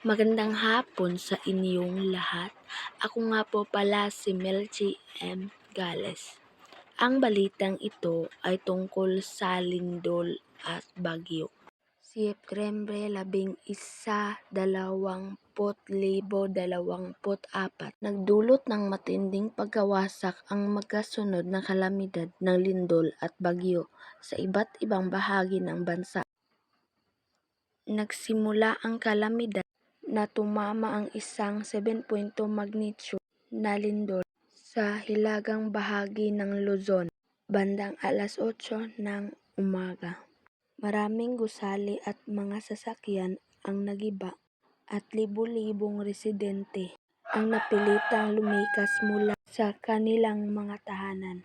Magandang hapon sa inyong lahat. Ako nga po pala si Melchi M. Gales. Ang balitang ito ay tungkol sa lindol at bagyo. Libo, dalawamput apat. Nagdulot ng matinding pagkawasak ang magkasunod na kalamidad ng lindol at bagyo sa iba't ibang bahagi ng bansa. Nagsimula ang kalamidad na tumama ang isang 7.2 magnitude na lindol sa hilagang bahagi ng Luzon, bandang alas 8 ng umaga. Maraming gusali at mga sasakyan ang nagiba at libo-libong residente ang napilitang lumikas mula sa kanilang mga tahanan.